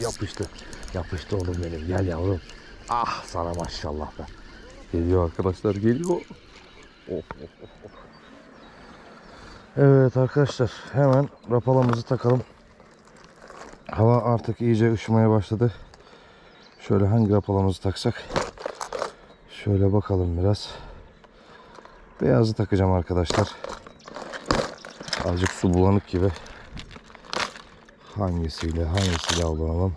Yapıştı. Yapıştı oğlum benim. Gel yavrum. Ah sana maşallah be. Geliyor arkadaşlar geliyor. Evet arkadaşlar hemen rapalamızı takalım. Hava artık iyice ışımaya başladı. Şöyle hangi rapalamızı taksak? Şöyle bakalım biraz. Beyazı takacağım arkadaşlar. Azıcık su bulanık gibi. Hangisiyle hangisiyle avlanalım?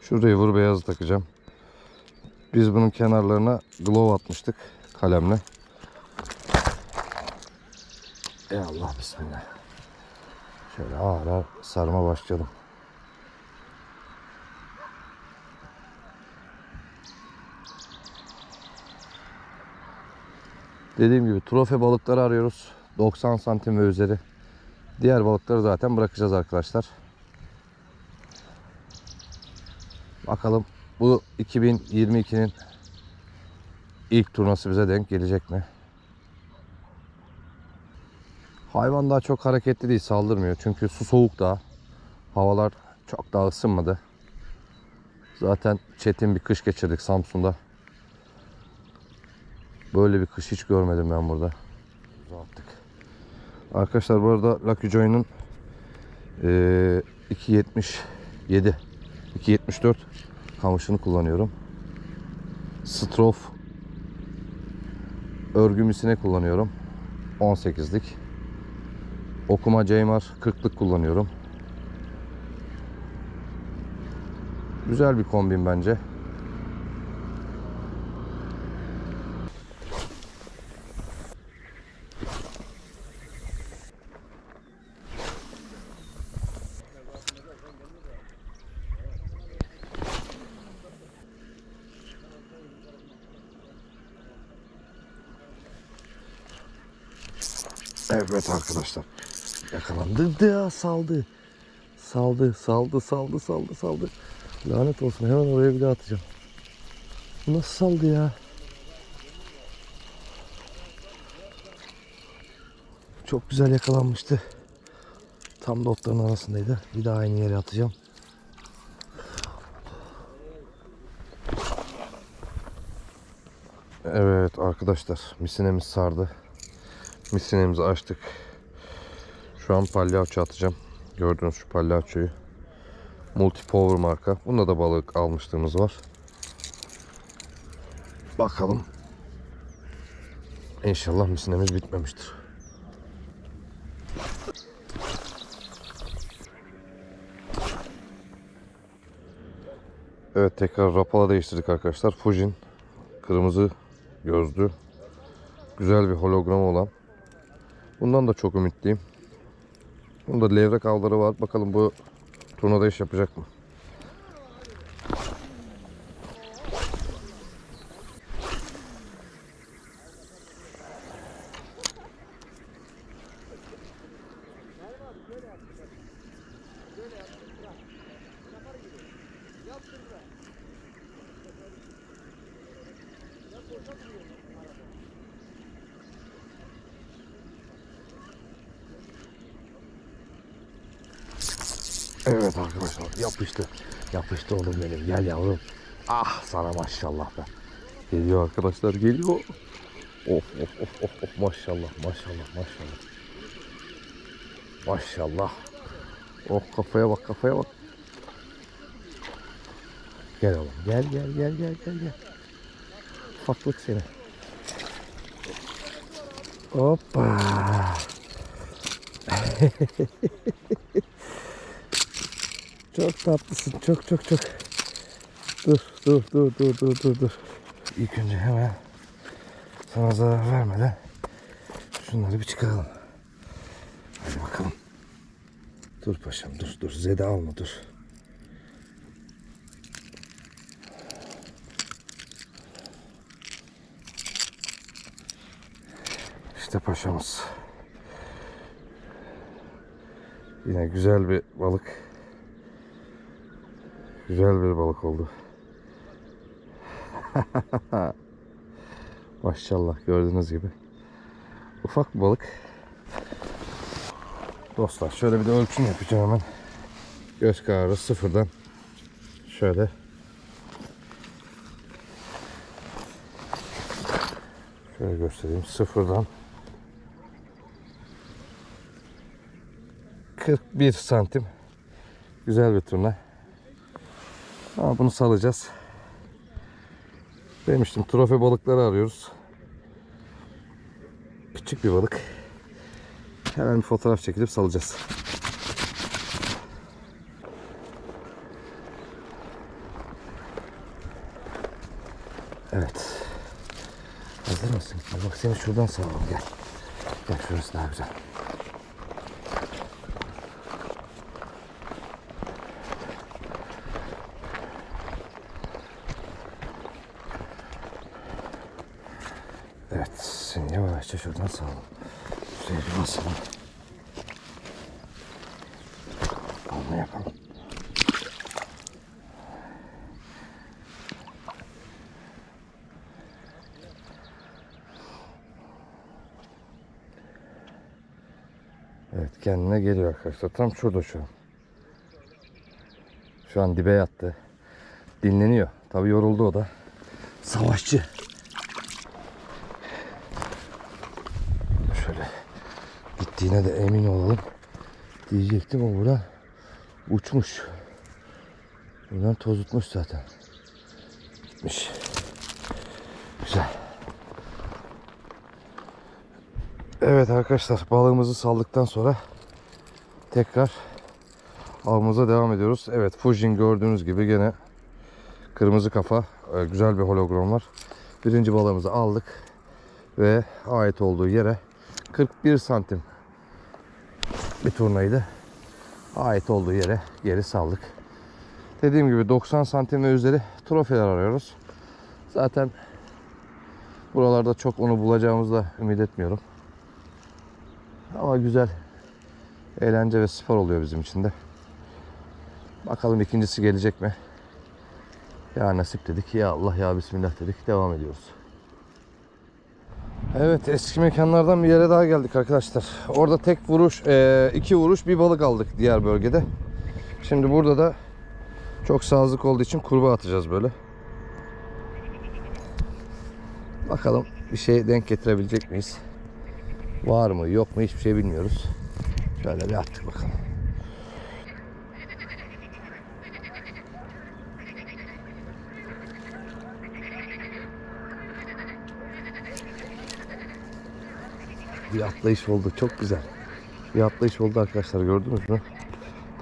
Şurayı vur beyazı takacağım. Biz bunun kenarlarına glove atmıştık kalemle. Ey Allah bismillah. Şöyle ağır ağır sarma başlayalım. Dediğim gibi trofe balıkları arıyoruz. 90 santim ve üzeri. Diğer balıkları zaten bırakacağız arkadaşlar. Bakalım bu 2022'nin ilk turnası bize denk gelecek mi? Hayvan daha çok hareketli değil, saldırmıyor. Çünkü su soğuk daha. Havalar çok daha ısınmadı. Zaten çetin bir kış geçirdik Samsun'da. Böyle bir kış hiç görmedim ben burada. Uzattık. Arkadaşlar bu arada Lucky Joy'un eee 2.77 2.74 kamışını kullanıyorum. Strof örgümüsüne kullanıyorum. 18'lik. Okuma Ceymar 40'lık kullanıyorum. Güzel bir kombin bence. Evet arkadaşlar. Yakalandı da saldı. Saldı, saldı, saldı, saldı, saldı. Lanet olsun hemen oraya bir daha atacağım. Nasıl saldı ya? Çok güzel yakalanmıştı. Tam da otların arasındaydı. Bir daha aynı yere atacağım. Evet arkadaşlar misinemiz sardı. Misinemizi açtık. Şu an palyaço atacağım. Gördüğünüz şu palyaçoyu. Multi Power marka. Bunda da balık almışlığımız var. Bakalım. İnşallah misinemiz bitmemiştir. Evet tekrar rapala değiştirdik arkadaşlar. Fujin kırmızı gözlü güzel bir hologram olan. Bundan da çok ümitliyim. Bunda levrek avları var. Bakalım bu turnada iş yapacak mı? Evet arkadaşlar yapıştı. Yapıştı oğlum benim. Gel yavrum. Ah sana maşallah be. Geliyor arkadaşlar geliyor. Of of of of of maşallah maşallah maşallah. Maşallah. Oh kafaya bak kafaya bak. Gel oğlum gel gel gel gel gel gel. Ufaklık seni. Hoppa. Çok tatlısın. Çok çok çok. Dur dur dur dur dur dur dur. İlk önce hemen sana zarar vermeden şunları bir çıkaralım. Hadi bakalım. Dur paşam dur dur. Zede alma dur. İşte paşamız. Yine güzel bir balık. Güzel bir balık oldu. Maşallah gördüğünüz gibi. Ufak bir balık. Dostlar şöyle bir de ölçüm yapacağım hemen. Göz kararı sıfırdan şöyle şöyle göstereyim sıfırdan 41 santim güzel bir turna ama bunu salacağız demiştim trofe balıkları arıyoruz küçük bir balık hemen bir fotoğraf çekilip salacağız Evet. Hazır mısın? Bak seni şuradan salalım gel. Gel şurası daha güzel. Evet, yavaşça şuradan salalım. Şuraya bir basalım. Onu yapalım. Evet kendine geliyor arkadaşlar. Tam şurada şu an. Şu an dibe yattı. Dinleniyor. Tabi yoruldu o da. Savaşçı. Şöyle gittiğine de emin olalım. Diyecektim o bura uçmuş. Buradan tozutmuş zaten. Gitmiş. Güzel. Evet arkadaşlar balığımızı saldıktan sonra tekrar avımıza devam ediyoruz. Evet Fujin gördüğünüz gibi gene kırmızı kafa e, güzel bir hologram var. Birinci balığımızı aldık ve ait olduğu yere 41 santim bir turnaydı. Ait olduğu yere geri saldık. Dediğim gibi 90 santim ve üzeri trofeler arıyoruz. Zaten buralarda çok onu bulacağımızı da ümit etmiyorum. Ama güzel eğlence ve spor oluyor bizim için de. Bakalım ikincisi gelecek mi? Ya nasip dedik ya Allah ya Bismillah dedik devam ediyoruz. Evet eski mekanlardan bir yere daha geldik arkadaşlar. Orada tek vuruş, e, iki vuruş bir balık aldık diğer bölgede. Şimdi burada da çok sazlık olduğu için kurbağa atacağız böyle. Bakalım bir şey denk getirebilecek miyiz? Var mı yok mu hiçbir şey bilmiyoruz. Şöyle bir attık bakalım. Bir atlayış oldu çok güzel. Bir atlayış oldu arkadaşlar gördünüz mü?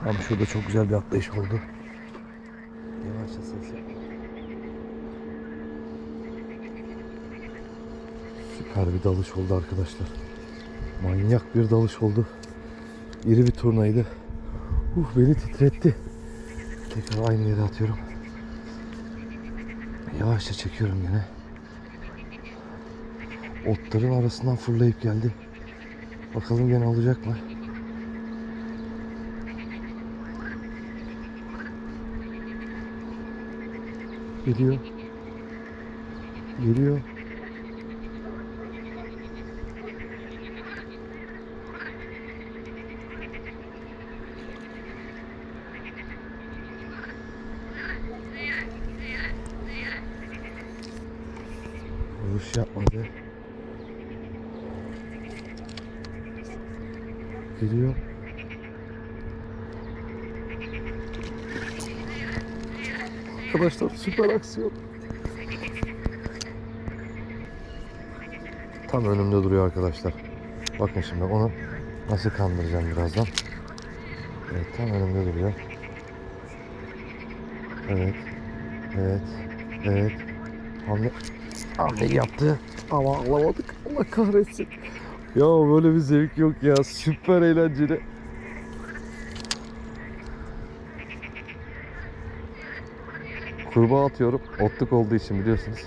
Tam şurada çok güzel bir atlayış oldu. Yavaşça ses yap. Süper bir dalış oldu arkadaşlar. Manyak bir dalış oldu. İri bir turnaydı. Uh beni titretti. Tekrar aynı yere atıyorum. Yavaşça çekiyorum yine. Otların arasından fırlayıp geldi. Bakalım gene alacak mı? Geliyor. Geliyor. Vuruş yapmadı. Geliyor. Arkadaşlar süper aksiyon. Tam önümde duruyor arkadaşlar. Bakın şimdi onu nasıl kandıracağım birazdan. Evet tam önümde duruyor. Evet. Evet. Evet. Hamle, hamle yaptı. Ama alamadık. Allah kahretsin. Ya böyle bir zevk yok ya. Süper eğlenceli. Kurbağa atıyorum. Otluk olduğu için biliyorsunuz.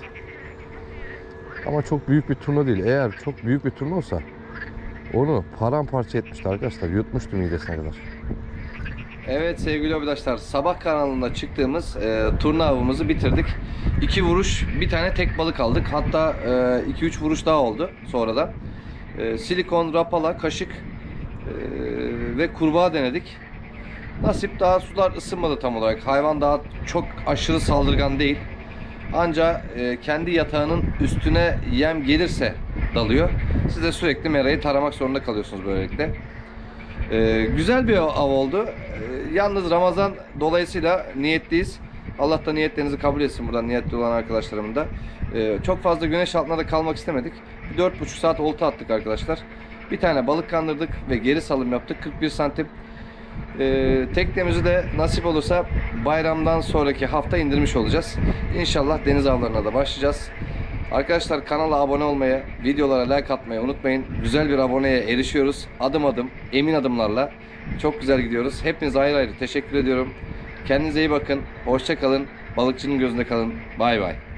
Ama çok büyük bir turna değil. Eğer çok büyük bir turna olsa onu paramparça etmişti arkadaşlar. Yutmuştu midesine kadar. Evet sevgili arkadaşlar sabah kanalında çıktığımız e, turna avımızı bitirdik. İki vuruş bir tane tek balık aldık. Hatta 2-3 vuruş daha oldu sonradan. E, silikon, rapala, kaşık ve kurbağa denedik. Nasip daha sular ısınmadı tam olarak. Hayvan daha çok aşırı saldırgan değil. Anca e, kendi yatağının üstüne yem gelirse dalıyor. Siz de sürekli merayı taramak zorunda kalıyorsunuz böylelikle. E, güzel bir av oldu. E, yalnız Ramazan dolayısıyla niyetliyiz. Allah da niyetlerinizi kabul etsin buradan niyetli olan arkadaşlarımın da. E, çok fazla güneş altında da kalmak istemedik. 4,5 saat olta attık arkadaşlar. Bir tane balık kandırdık ve geri salım yaptık. 41 santim. Ee, teknemizi de nasip olursa bayramdan sonraki hafta indirmiş olacağız. İnşallah deniz avlarına da başlayacağız. Arkadaşlar kanala abone olmayı, videolara like atmayı unutmayın. Güzel bir aboneye erişiyoruz. Adım adım, emin adımlarla. Çok güzel gidiyoruz. Hepinize ayrı ayrı teşekkür ediyorum. Kendinize iyi bakın. Hoşça kalın. Balıkçının gözünde kalın. Bay bay.